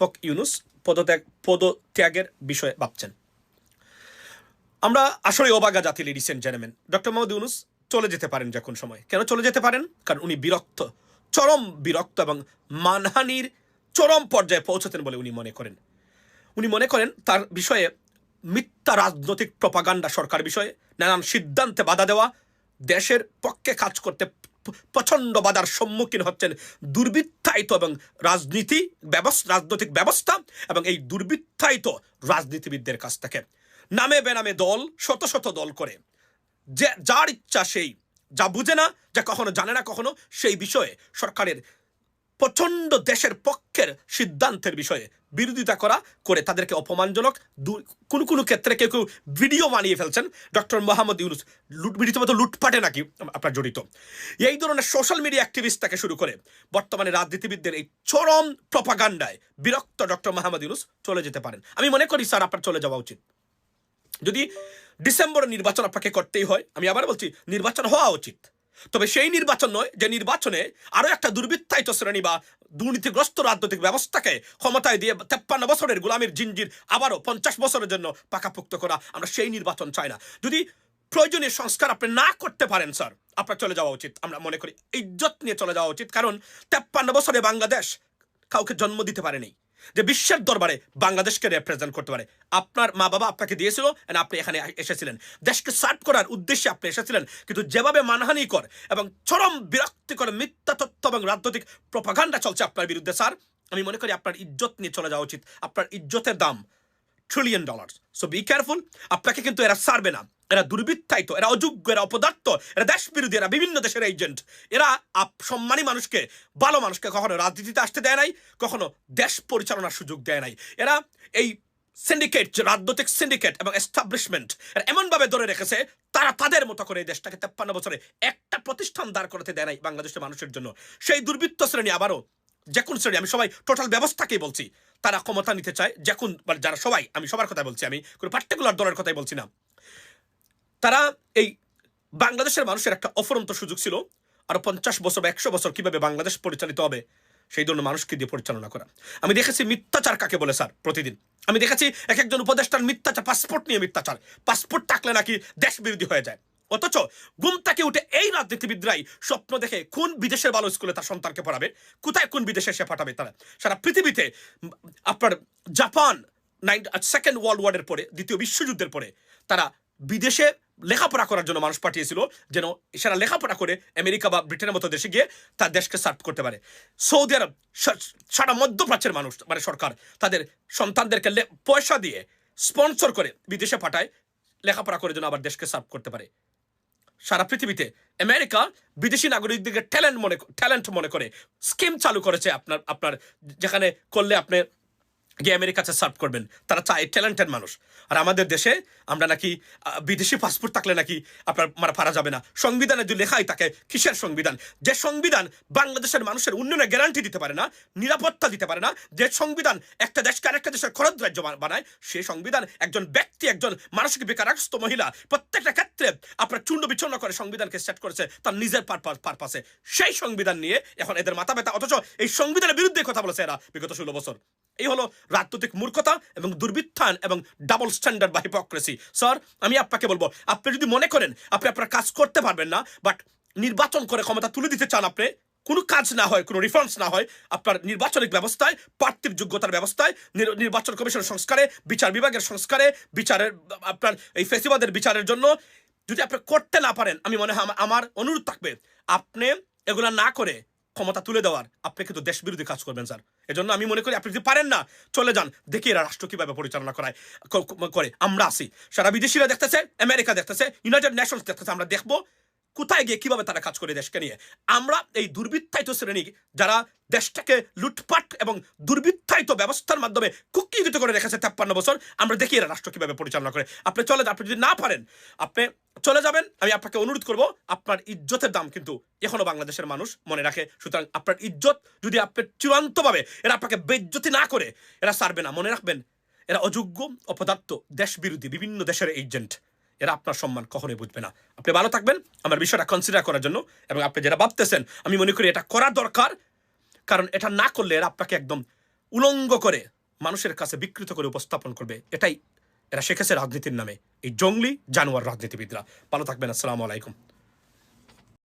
অধ্যাপক ইউনুস পদত্যাগ পদত্যাগের বিষয়ে ভাবছেন। আমরা আসলে অবাগা জাতি ladies and gentleman doctor Mohammad Yunus চলে যেতে পারেন যে কোন সময়। কেন চলে যেতে পারেন? কারণ উনি বিরক্ত। চরম বিরক্ত এবং মানহানির চরম পর্যায়ে পৌঁছতেন বলে উনি মনে করেন। উনি মনে করেন তার বিষয়ে মিথ্যা রাজনৈতিক প্রপাগান্ডা সরকার বিষয়ে নানান সিদ্ধান্তে বাধা দেওয়া, দেশের পক্ষে কাজ করতে প্রচণ্ড বাধার সম্মুখীন হচ্ছেন দুর্বৃত্তায়িত এবং রাজনীতি ব্যবস্থা রাজনৈতিক ব্যবস্থা এবং এই দুর্বৃত্তায়িত রাজনীতিবিদদের কাছ থেকে। নামে বেনামে দল, শত শত দল করে। যে, যার ইচ্ছা সেই। যা বুঝে না, যা কখনো জানে না, কখনো সেই বিষয়ে সরকারের প্রচণ্ড দেশের পক্ষের সিদ্ধান্তের বিষয়ে বিরোধিতা করা করে তাদেরকে অপমানজনক কোনো কোনো ক্ষেত্রে কেউ কেউ ভিডিও বানিয়ে ফেলছেন। ডক্টর মোহাম্মদ ইউনুস লুট রীতিমতো লুটপাটে নাকি আপনার জড়িত। এই ধরনের সোশ্যাল মিডিয়া অ্যাক্টিভিস্ট থেকে শুরু করে বর্তমানে রাজনীতিবিদদের এই চরম প্রপাগান্ডায় বিরক্ত ডক্টর মোহাম্মদ ইউনুস চলে যেতে পারেন। আমি মনে করি, স্যার, আপনার চলে যাওয়া উচিত। যদি ডিসেম্বরে নির্বাচন আপনাকে করতেই হয়, আমি আবার বলছি, নির্বাচন হওয়া উচিত। তবে সেই নির্বাচন নয় যে নির্বাচনে আরও একটা দুর্বৃত্তায়িত শ্রেণি বা দুর্নীতিগ্রস্ত রাজনৈতিক ব্যবস্থাকে ক্ষমতায় দিয়ে তেপ্পান্ন বছরের গোলামীর জিনজির আবারও পঞ্চাশ বছরের জন্য পাকাপুক্ত করা আমরা সেই নির্বাচন চাই না। যদি প্রয়োজনীয় সংস্কার আপনি না করতে পারেন, স্যার, আপনার চলে যাওয়া উচিত। আমরা মনে করি ইজ্জত নিয়ে চলে যাওয়া উচিত, কারণ তেপ্পান্ন বছরে বাংলাদেশ কাউকে জন্ম দিতে পারেনি। যে বিশ্বের দরবারে বাংলাদেশকে রিপ্রেজেন্ট করতে পারে। আপনার মা বাবা আপনাকে দিয়েছিল and আপনি এখানে এসেছিলেন। দেশকে সার্ভ করার উদ্দেশ্যে আপনি এসেছিলেন, কিন্তু যেভাবে মানহানিকর এবং চরম বিরক্তিকর মিথ্যা তথ্য এবং রাজনৈতিক প্রপাগান্ডা চলছে আপনার বিরুদ্ধে স্যার আমি মনে করি আপনার ইজ্জত নিয়ে চলে যাওয়া উচিত। আপনার ইজ্জতের দাম trillion dollar so be careful আপনাকে কিন্তু এরা সারবে না। এরা দুর্বৃত্তায়িত, এরা অযোগ্য, এরা অপদার্থ, এরা দেশ বিরোধী এরা বিভিন্ন দেশের এজেন্ট এরা সম্মানী মানুষকে, ভালো মানুষকে কখনো রাজনীতিতে আসতে দেয় নাই, কখনো দেশ পরিচালনার সুযোগ দেয় নাই। এরা এই সিন্ডিকেট রাজনৈতিক সিন্ডিকেট এবং এস্টাবলিশমেন্ট এরা এমনভাবে ধরে রেখেছে, তারা তাদের মতো করে এই দেশটাকে তেপ্পান্ন বছরে একটা প্রতিষ্ঠান দাঁড় করাতে দেয় নাই বাংলাদেশের মানুষের জন্য। সেই দুর্বৃত্ত শ্রেণি আবারও, যে কোন শ্রেণি, আমি সবাই টোটাল ব্যবস্থাকেই বলছি, তারা ক্ষমতা নিতে চায়, যে কোন মানে যারা সবাই, আমি সবার কথা বলছি, আমি কোনো পার্টিকুলার দলের কথাই বলছি না। তারা এই বাংলাদেশের মানুষের একটা অফরন্ত সুযোগ ছিল। আরও পঞ্চাশ বছর বা একশো বছর কীভাবে বাংলাদেশ পরিচালিত হবে, সেই জন্য মানুষকে দিয়ে পরিচালনা করা। আমি দেখেছি মিথ্যাচার কাকে বলে, স্যার, প্রতিদিন। আমি দেখেছি এক একজন উপদেষ্টার মিথ্যাচার, পাসপোর্ট নিয়ে মিথ্যাচার। পাসপোর্ট থাকলে নাকি দেশ বিরোধী হয়ে যায়। অথচ ঘুম থেকে উঠে এই রাজনীতিবিদরাই স্বপ্ন দেখে কোন বিদেশের ভালো স্কুলে তার সন্তানকে পড়াবে, কোথায় কোন বিদেশে সে পাঠাবে তারা। সারা পৃথিবীতে আপনার জাপান, নাইন, সেকেন্ড ওয়ার্ল্ড ওয়ারের পরে, দ্বিতীয় বিশ্বযুদ্ধের পরে তারা বিদেশে লেখাপড়া করার জন্য মানুষ পাঠিয়েছিল যেন সেটা লেখাপড়া করে আমেরিকা বা ব্রিটেনের মতো দেশে গিয়ে তার দেশকে সার্ভ করতে পারে। সৌদি আরব সারা মধ্যপ্রাচ্যের মানুষ মানে সরকার, তাদের সন্তানদেরকে পয়সা দিয়ে স্পন্সর করে বিদেশে পাঠায়, লেখাপড়া করে যেন আবার দেশকে সার্ভ করতে পারে। সারা পৃথিবীতে আমেরিকা বিদেশি নাগরিকদেরকে ট্যালেন্ট মনে ট্যালেন্ট মনে করে। স্কিম চালু করেছে আপনার আপনার, যেখানে করলে আপনি গিয়ে আমেরিকাতে সার্ভ করবেন। তারা চায় ট্যালেন্টেড মানুষ। আর আমাদের দেশে আমরা নাকি বিদেশি পাসপোর্ট থাকলে নাকি আপনার মারা পারা যাবে না। সংবিধানে যদি লেখাই থাকে, কিসের সংবিধান? যে সংবিধান বাংলাদেশের মানুষের উন্নয়নের গ্যারান্টি দিতে পারে না, নিরাপত্তা দিতে পারে না, যে সংবিধান একটা দেশকে আরেকটা দেশের খরচ রাজ্য বানায় সেই সংবিধান একজন ব্যক্তি, একজন মানসিক বেকারগ্রস্ত মহিলা প্রত্যেকটা ক্ষেত্রে আপনার চূর্ণ বিচ্ছন্ন করে সংবিধানকে সেট করেছে তার নিজের পারপাস সেই সংবিধান নিয়ে এখন এদের মাথা ব্যথা, অথচ এই সংবিধানের বিরুদ্ধে কথা বলেছে এরা বিগত ষোলো বছর। এই হলো রাজনৈতিক মূর্খতা এবং দুর্বৃত্তায়ন এবং ডাবল স্ট্যান্ডার্ড বা হিপোক্রেসি স্যার আমি আপনাকে বলব, আপনি যদি মনে করেন আপনি আপনার কাজ করতে পারবেন না বাট নির্বাচন করে ক্ষমতা তুলে দিতে চান আপনি, কোনো কাজ না হয়, কোনো রিফর্মস না হয়, আপনার নির্বাচনিক ব্যবস্থায় প্রার্থীর যোগ্যতার ব্যবস্থায়, নির- নির্বাচন কমিশন সংস্কারে, বিচার বিভাগের সংস্কারে, বিচারের, আপনার এই ফেসিবাদের বিচারের জন্য, যদি আপনি করতে না পারেন, আমি মনে হয় আমার অনুরোধ থাকবে, আপনি এগুলা না করে ক্ষমতা তুলে দেওয়ার। আপনি কিন্তু দেশ বিরোধী কাজ করবেন, স্যার। এজন্য আমি মনে করি, আপনি যদি পারেন না, চলে যান। দেখি এরা রাষ্ট্র কীভাবে পরিচালনা করায় করে। আমরা আসি সারা বিদেশিরা দেখতেছে, আমেরিকা দেখতেছে ইউনাইটেড নেশনস দেখতেছে, আমরা দেখব। কোথায় গিয়ে কীভাবে তারা কাজ করে দেশকে নিয়ে? আমরা এই দুর্বৃত্তায়িত শ্রেণি, যারা দেশটাকে লুটপাট এবং দুর্বৃত্তায়িত ব্যবস্থার মাধ্যমে কুক্ষিগত করে রেখেছে তেপ্পান্ন বছর, আমরা দেখি এরা রাষ্ট্র কীভাবে পরিচালনা করে। আপনি চলে আপনি যদি না পারেন, আপনি চলে যাবেন, আমি আপনাকে অনুরোধ করব, আপনার ইজ্জতের দাম কিন্তু এখনও বাংলাদেশের মানুষ মনে রাখে। সুতরাং আপনার ইজ্জত যদি আপনি চূড়ান্তভাবে, এরা আপনাকে বেজ্জতি না করে, এরা সারবে না, মনে রাখবেন, এরা অযোগ্য, অপদার্থ দেশ বিরোধী বিভিন্ন দেশের এজেন্ট। এরা আপনার সম্মান কখনোই বুঝবে না। আপনি ভালো থাকবেন, আমার বিষয়টা কনসিডার করার জন্য, এবং আপনি যেটা ভাবতেছেন, আমি মনে করি এটা করা দরকার, কারণ এটা না করলে এরা আপনাকে একদম উলঙ্গ করে, মানুষের কাছে বিকৃত করে উপস্থাপন করবে। এটাই এরা শেখেছে রাজনীতির নামে, এই জঙ্গলি জানোয়ার রাজনীতিবিদরা। ভালো থাকবেন, আসসালামু আলাইকুম।